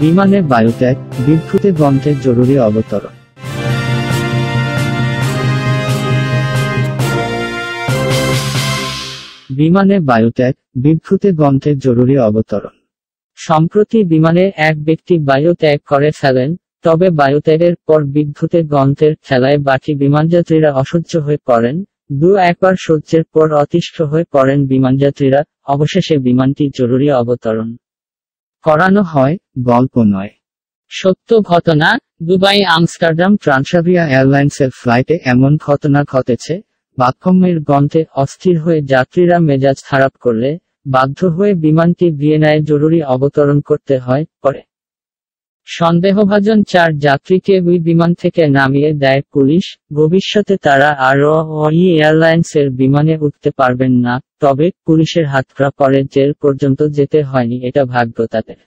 বিমানে বায়ুত্যাগ বিভ্রুতে গন্থের জরুরি অবতরণ। বিমানে বায়ুত্যাগ বিভ্রুতে গন্থের জরুরি অবতরণ। সম্প্রতি বিমানে এক ব্যক্তি বায়ু ত্যাগ করে ফেলেন, তবে বায়ুত্যাগের পর বিদ্যুতে গন্থের খেলায় বাকি বিমানযাত্রীরা অসহ্য হয়ে পড়েন। দু একবার সহ্যের পর অতিষ্ঠ হয়ে পড়েন বিমানযাত্রীরা, অবশেষে বিমানটি জরুরি অবতরণ। করানো হয়, গল্প নয়। সত্য ঘটনা, দুবাই, আমস্টারডাম, ট্রান্সাভিয়া এয়ারলাইন্সের ফ্লাইটে এমন ঘটনা ঘটেছে, বাথরুমের গন্ধে অস্থির হয়ে যাত্রীরা মেজাজ খারাপ করলে, বাধ্য হয়ে বিমানটি ভিয়েনায় জরুরি অবতরণ করতে হয়, পরে। সন্দেহভাজন চার যাত্রীকে ওই বিমান থেকে নামিয়ে দেয় পুলিশ। ভবিষ্যতে তারা আরও ওই এয়ারলাইন্স এর বিমানে উঠতে পারবেন না, তবে পুলিশের হাতকড়া পরে জেল পর্যন্ত যেতে হয়নি, এটা ভাগ্য তাদের।